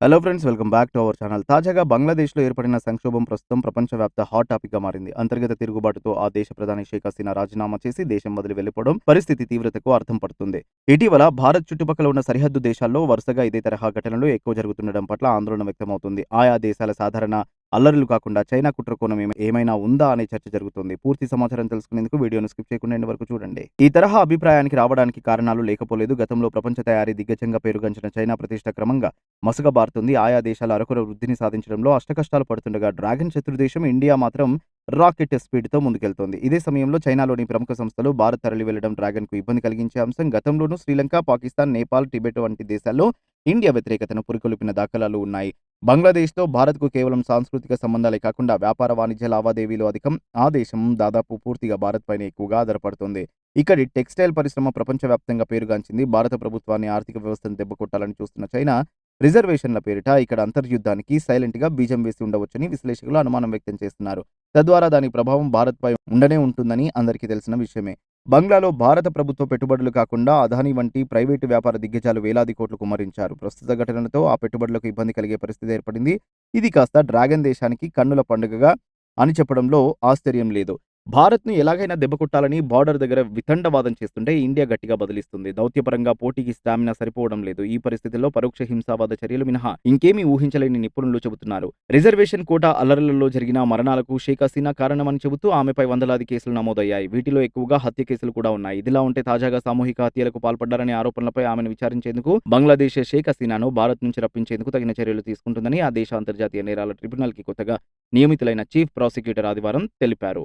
Hello friends welcome back to our channel తాజాగా బంగ్లాదేశ్లో ఏర్పడిన సంక్షోభం ప్రస్తుతం ప్రపంచవ్యాప్త హాట్ టాపిక్గా మారింది. అంతర్గత తిరుగుబాటుతో ఆ దేశ ప్రధాని షేక్ హసీనా రాజీనామా చేసి దేశం వదిలి వెళ్ళిపోవడం పరిస్థితి తీవ్రతకు అర్థం పడుతుంది. ఇటీవల భారత్ చుట్టుపక్కల ఉన్న సరిహద్దు దేశాల్లో వరుసగా ఇదే తరహా ఘటనలు ఎక్కువ జరుగుతుండడం పట్ల ఆందోళన వ్యక్తమవుతుంది. ఆయా దేశాల సాధారణ అల్లర్లు కాకుండా చైనా కుట్రకోణం ఏమైనా ఉందా అనే చర్చ జరుగుతుంది. పూర్తి సమాచారం తెలుసుకునేందుకు వీడియోను స్కిప్ చేయకుండా వరకు చూడండి. ఈ తరహా అభిప్రాయానికి రావడానికి కారణాలు లేకపోలేదు. గతంలో ప్రపంచ తయారీ దిగ్గజంగా పేరుగంచిన చైనా ప్రతిష్ట క్రమంగా మసుగబారుతుంది ఆయా దేశాల అరకొర వృద్ధిని సాధించడంలో అష్టకష్టాలు పడుతుండగా డ్రాగన్ శత్రుదేశం ఇండియా మాత్రం రాకెట్ స్పీడ్తో ముందుకెళ్తోంది. ఇదే సమయంలో చైనాలోని ప్రముఖ సంస్థలు భారత్ తరలి వెళ్ళడం డ్రాగన్కు ఇబ్బంది కలిగించే అంశం. గతంలోనూ శ్రీలంక పాకిస్తాన్ నేపాల్ టిబెట్ వంటి దేశాల్లో ఇండియా వ్యతిరేకతను పురికొల్పిన దాఖలాలు ఉన్నాయి. బంగ్లాదేశ్తో భారత్కు కేవలం సాంస్కృతిక సంబంధాలే కాకుండా వ్యాపార వాణిజ్య లావాదేవీలు అధికం. ఆ దేశం దాదాపు పూర్తిగా భారత్ పైన ఎక్కువగా ఆధారపడుతుంది. ఇక్కడి టెక్స్టైల్ పరిశ్రమ ప్రపంచవ్యాప్తంగా పేరుగాంచింది. భారత ప్రభుత్వాన్ని ఆర్థిక వ్యవస్థను దెబ్బకొట్టాలని చూస్తున్న చైనా రిజర్వేషన్ల పేరిట ఇక్కడ అంతర్యుద్ధానికి సైలెంట్గా బీజం వేసి ఉండవచ్చని విశ్లేషకులు అనుమానం వ్యక్తం చేస్తున్నారు. తద్వారా దాని ప్రభావం భారత్పై ఉండనే ఉంటుందని అందరికీ తెలిసిన విషయమే. బంగ్లాలో భారత ప్రభుత్వ పెట్టుబడులు కాకుండా అదాని వంటి ప్రైవేటు వ్యాపార దిగ్గజాలు వేలాది కోట్లు కుమ్మరించారు. ప్రస్తుత ఘటనలతో ఆ పెట్టుబడులకు ఇబ్బంది కలిగే పరిస్థితి ఏర్పడింది. ఇది కాస్త డ్రాగన్ దేశానికి కన్నుల పండుగగా అని చెప్పడంలో ఆశ్చర్యం లేదు. భారత్ను ఎలాగైనా దెబ్బకొట్టాలని బార్డర్ దగ్గర వితండవాదం చేస్తుంటే ఇండియా గట్టిగా బదిలిస్తుంది. దౌత్యపరంగా పోటీకి స్టామినా సరిపోవడం లేదు. ఈ పరిస్థితుల్లో పరోక్ష హింసావాద చర్యలు మినహా ఇంకేమీ ఊహించలేని నిపుణులు చెబుతున్నారు. రిజర్వేషన్ కోటా అల్లర్లలో జరిగిన మరణాలకు షేక్ హసీనా కారణమని చెబుతూ ఆమెపై వందలాది కేసులు నమోదయ్యాయి. వీటిలో ఎక్కువగా హత్య కేసులు కూడా ఉన్నాయి. ఇదిలా ఉంటే తాజాగా సామూహిక హత్యలకు పాల్పడ్డారనే ఆరోపణలపై ఆమెను విచారించేందుకు బంగ్లాదేశ్ షేక్ హసీనాను భారత్ నుంచి రప్పించేందుకు తగిన చర్యలు తీసుకుంటుందని ఆ దేశ అంతర్జాతీయ నేరాల ట్రిబ్యునల్కి కొత్తగా నియమితులైన చీఫ్ ప్రాసిక్యూటర్ ఆదివారం తెలిపారు.